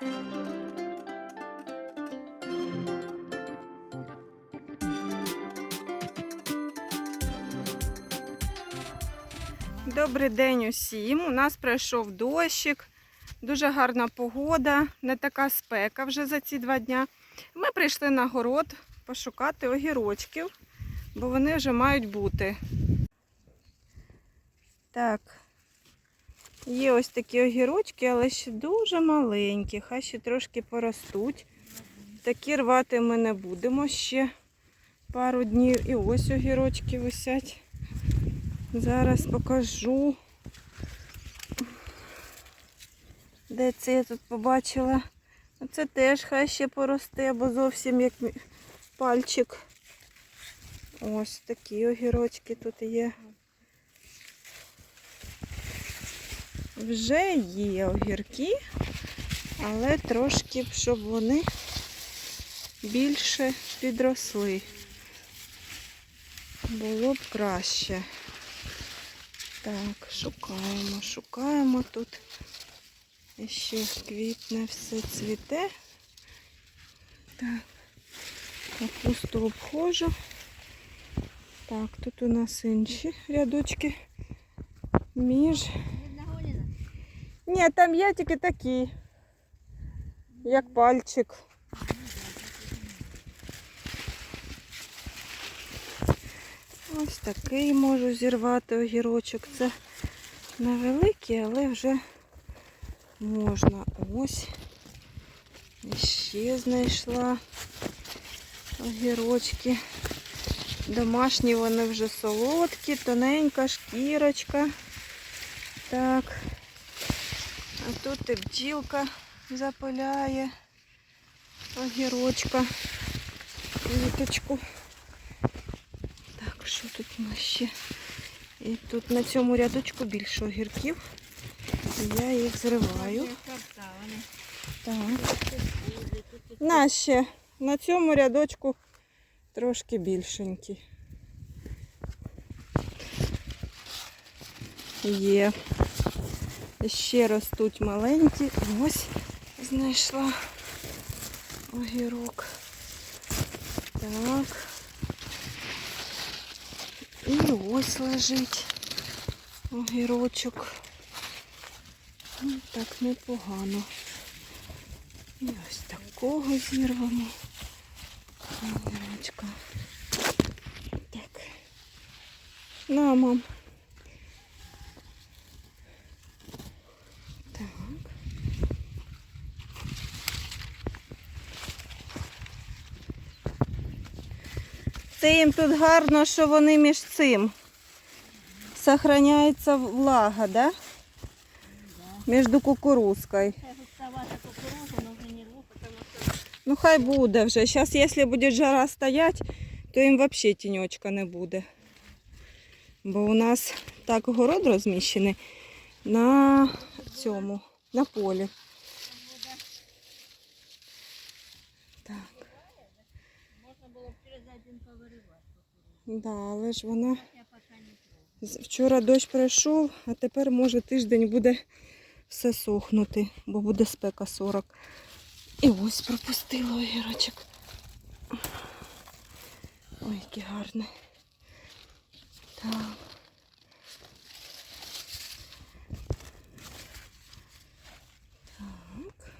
Добрий день усім. У нас пройшов дощик, дуже гарна погода, не така спека вже за ці два дня. Ми прийшли на город пошукати огірочків, бо вони вже мають бути. Так, є ось такі огірочки, але ще дуже маленькі, хай ще трошки поростуть. Такі рвати ми не будемо ще пару днів. І ось огірочки висять. Зараз покажу. Де це я тут побачила? Це теж хай ще поросте, бо зовсім як пальчик. Ось такі огірочки тут є. Вже є огірки, але трошки, б, щоб вони більше підросли. Було б краще. Так, шукаємо, шукаємо тут. Ще квітне все цвіте. Так, капусту обходжу. Так, тут у нас інші рядочки між. Ні, там є тільки такі, як пальчик. Ось такий можу зірвати огірочок. Це невеликий, але вже можна. Ось. Ще знайшла огірочки. Домашні вони вже солодкі, тоненька шкірочка. Так. Тут і бджілка запиляє огірочка. Квіточку. Так, що тут у нас ще? І тут на цьому рядочку більше огірків. Я їх зриваю. Так. На ще. На цьому рядочку трошки більшенькі. Є. Ще ростуть маленькі. Ось знайшла огірок. Так. І ось лежить огірочок. Ну, так непогано. І ось такого зірвемо. Огірочка. Так. На, мам. Так. Це їм тут гарно, що вони між цим. Сохраняється влага, да? Між кукурузкою. Ну хай буде вже. Зараз, якщо буде жара стоять, то їм взагалі тіньочка не буде. Бо у нас так город розміщений на цьому, на полі. Можна було б через один повиривати. Да, але ж вона вчора дощ пройшов, а тепер може тиждень буде все сохнути, бо буде спека 40. І ось пропустила огірочок. Ой, який гарний. Так. Так.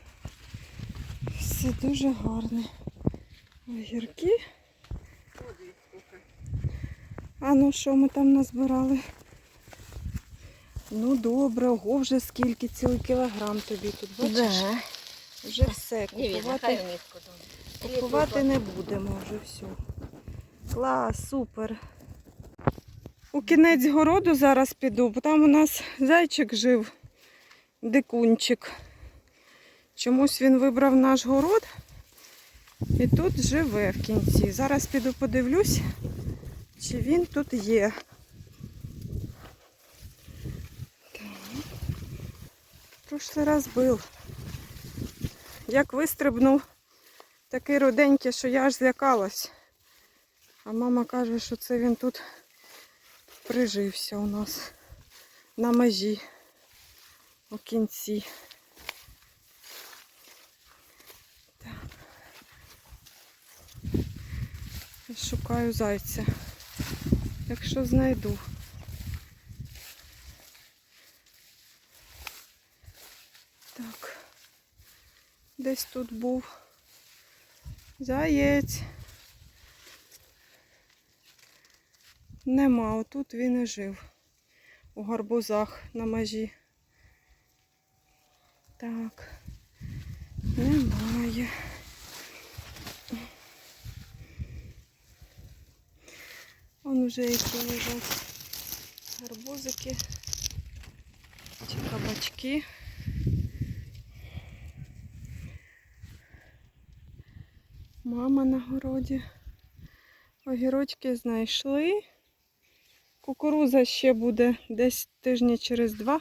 Все дуже гарне. Огірки. А ну що ми там назбирали? Ну добре, ого, вже скільки, цілий кілограм тобі тут, бачиш? Вже все, купувати, купувати не будемо вже все. Клас, супер. У кінець городу зараз піду, бо там у нас зайчик жив, дикунчик. Чомусь він вибрав наш город і тут живе в кінці. Зараз піду подивлюсь, чи він тут є. Прошлий раз був. Як вистрибнув такий руденький, що я аж злякалась. А мама каже, що це він тут прижився у нас на межі у кінці. Шукаю зайця. Якщо знайду. Так. Десь тут був заєць. Нема, отут він і жив. У гарбузах на межі. Так. Немає. Уже які лежать гарбузики чи кабачки. Мама на городі. Огірочки знайшли. Кукуруза ще буде десь тижні через два.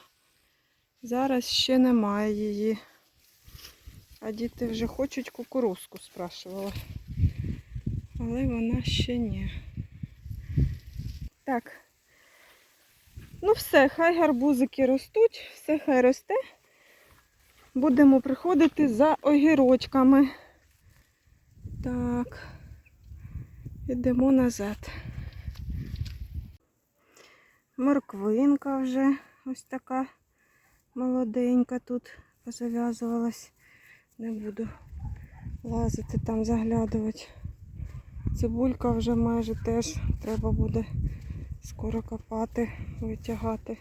Зараз ще немає її. А діти вже хочуть кукурузку, спрашувала. Але вона ще ні. Так. Ну все, хай гарбузики ростуть, все хай росте. Будемо приходити за огірочками. Так. Йдемо назад. Морквинка вже ось така молоденька тут позав'язувалась. Не буду лазити там, заглядувати. Цибулька вже майже теж треба буде скоро копати, витягати.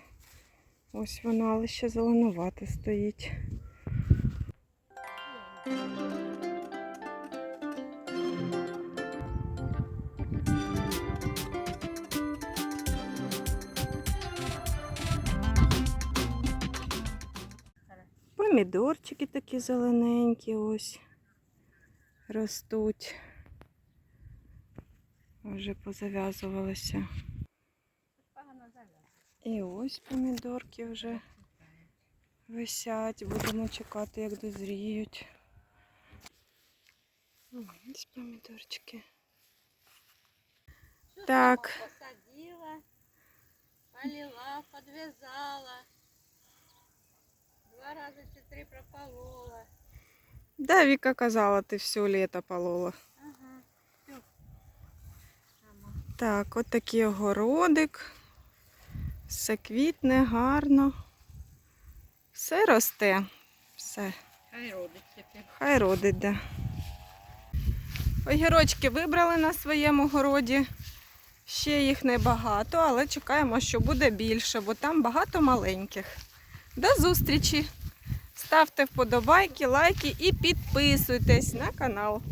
Ось вона, але ще зеленувати стоїть. Помідорчики такі зелененькі ось ростуть. Вже позав'язувалися. І ось помідорки вже висять. Будемо чекати, як дозріють. Ось помідорчики. Так. Посадила, полила, подвязала. Два рази чи три прополола. Да, Віка казала, ти все літо полола. Ага. Так, от такий огородик. Все квітне, гарно. Все росте. Все. Хай родить тепер. Хай родить, да. Огірочки вибрали на своєму городі. Ще їх небагато, але чекаємо, що буде більше, бо там багато маленьких. До зустрічі! Ставте вподобайки, лайки і підписуйтесь на канал.